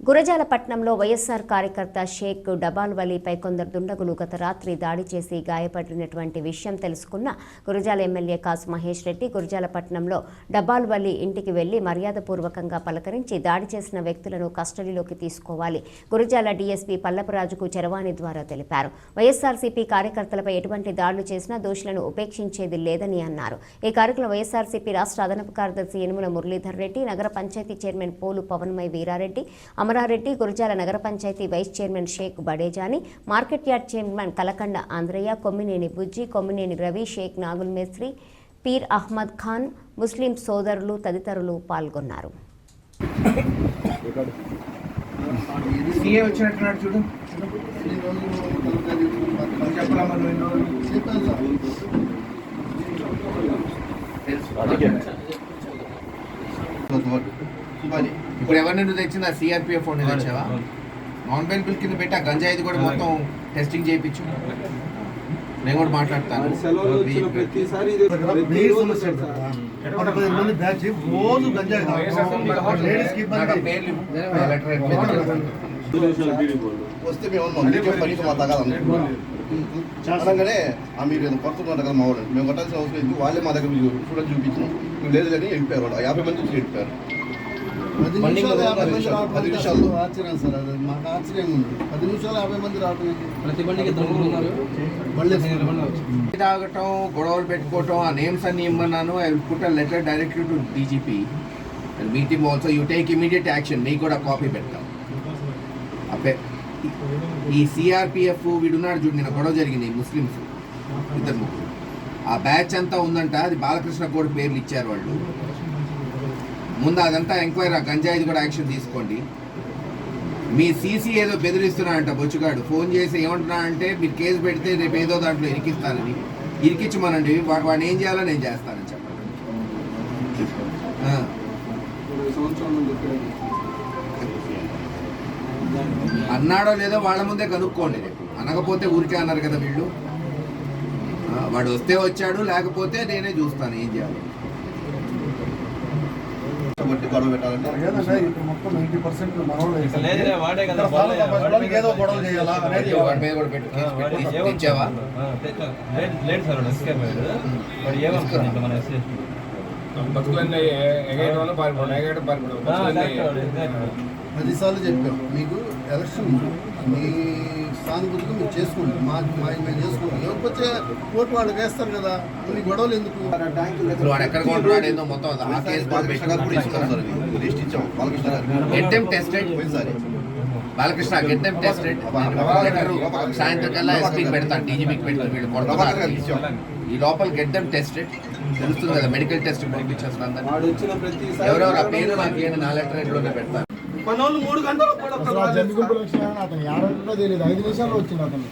గురజాలపట్నంలో వైఎస్ఆర్ కార్యకర్త షేక్ డబాల్ వలీపై కొందరు దుండగులు గత రాత్రి దాడి చేసి గాయపడినటువంటి విషయం తెలుసుకున్న గురజాల ఎమ్మెల్యే కాసు మహేష్ రెడ్డి గురజాలపట్నంలో డబాల్ వలీ ఇంటికి వెళ్ళి మర్యాదపూర్వకంగా పలకరించి దాడి చేసిన వ్యక్తులను కస్టడీలోకి తీసుకోవాలి. గురజాల డీఎస్పీ పల్లపరాజుకు చరవాణి ద్వారా తెలిపారు. వైఎస్ఆర్సీపీ కార్యకర్తలపై ఎటువంటి దాడులు చేసినా దోషులను ఉపేక్షించేది లేదని అన్నారు. ఈ కార్యక్రమంలో వైఎస్ఆర్సీపీ రాష్ట్ర అదనపు కార్యదర్శి యనుమల మురళీధర్ రెడ్డి నగర పంచాయతీ చైర్మన్ పోలు పవన్మయ్ వీరారెడ్డి అమరారెడ్డి గురజాల నగర panchayat vice chairman Sheikh Badejani market yard chairman Kalakanda Andhrayya Kommineni Bujji Kommineni Ravi Shaik Nagul మేస్త్రి పీర్ అహ్మద్ ఖాన్ ముస్లిం సోదరులు తదితరులు పాల్గొన్నారు. సీఏ ఇప్పుడు ఎవరిని నువ్వు తెచ్చిందా? సిఆర్పిఎఫ్ ఫోన్ తెచ్చావా? నాన్ బెయిల్ బిల్ కింద పెట్టి ఆ గంజాయిది కూడా మొత్తం టెస్టింగ్ చేయించు. నేను కూడా మాట్లాడతాను. వస్తే మేము అనగానే మీరు ఏదో కొడుతున్నారు కదా మా వాళ్ళు. మేము కొట్టాల్సిన అవసరం లేదు వాళ్ళే మా దగ్గర చూడని చూపించినాం లేదు కానీ వెళ్ళిపోయారు వాళ్ళు యాభై మంది వచ్చి వెళ్ళిపోయారు. పది బండి నిమిషాలు యాభై మంది రావడం పది నిమిషాలు. ఆశ్చర్యం సార్ అది మాకు ఆశ్చర్యంగా ఉంది. పది నిమిషాలు యాభై మంది రావడం? ప్రతి బండికి మళ్ళీ తాగటం గొడవలు పెట్టుకోవటం ఆ నేమ్స్ అన్ని ఇమ్మన్నాను. I will put a letter directly to DGP. And meet him also you take immediate action నీకు కూడా కాపీ పెడతాం. అబ్బే ఈ సిఆర్పిఎఫ్ వీడున్నాడు చూడు నిన్న గొడవ జరిగింది ముస్లిమ్స్ ఇద్దరు ముగ్గురు. ఆ బ్యాచ్ అంతా ఉందంట అది బాలకృష్ణ కూడా పేర్లు ఇచ్చారు వాళ్ళు. ముందు అదంతా ఎంక్వైరీ ఆ గంజాయిది కూడా యాక్షన్ తీసుకోండి. మీ సీసీ ఏదో బెదిరిస్తున్నాడంట బొచ్చుగాడు. ఫోన్ చేసి ఏమంటున్నా అంటే మీరు కేసు పెడితే రేపు ఏదో దాంట్లో ఇరికిస్తానని. ఇరికించమనండి. వాడిని ఏం చేయాలో నేను చేస్తానని చెప్పండి. అన్నాడో లేదో వాళ్ళ ముందే కనుక్కోండి అనకపోతే ఊరికే అన్నారు కదా వీళ్ళు. వాడు వస్తే వచ్చాడు లేకపోతే నేనే చూస్తాను ఏం చేయాలి. వాడే వాళ్ళకి ఏదో గొడవ చేయాలా అనేది వాడి మీద కూడా పెట్టు తెచ్చావా లేట్ సార్ ఎస్కేప్ అయ్యాడు. ఇంకా మన బతుకులన్నీ ఎగేయడం వల్ల పారిపోవడం ఎగేయడం పారిపోవడం బతుకులన్నీ పది సార్లు చెప్పాం. మీకు ఎలక్షన్. మీ సానుభూతిగా మీరు చేసుకోండి మా మా మేము చేసుకోండి లేకపోతే కోర్టు వాళ్ళు వేస్తారు కదా. కొన్ని గొడవలు ఎందుకు? వాడు మొత్తం టెస్టెడ్ పోయినసారి. బాలకృష్ణ గెట్ దెమ్ టెస్టెడ్ సాయంత్రం కల్లా ఎస్పీకి పెడతాను డీజీపీకి పెడతాను వీళ్ళు ఇచ్చాం ఈ లోపల గెట్ దెమ్ టెస్టెడ్ తెలుస్తుంది కదా మెడికల్ టెస్ట్ పంపించేస్తాను అందరినీ. వాడు వచ్చిన ప్రతిసారి ఎవరెవరు ఆ పేరు నాకు ఏంటి నా లెటర్లోనే పెడతాను మన వాళ్ళు మూడు గంటలు కూడా అతను యాభై తెలియదు. ఐదు నిమిషాల్లో వచ్చింది అతను.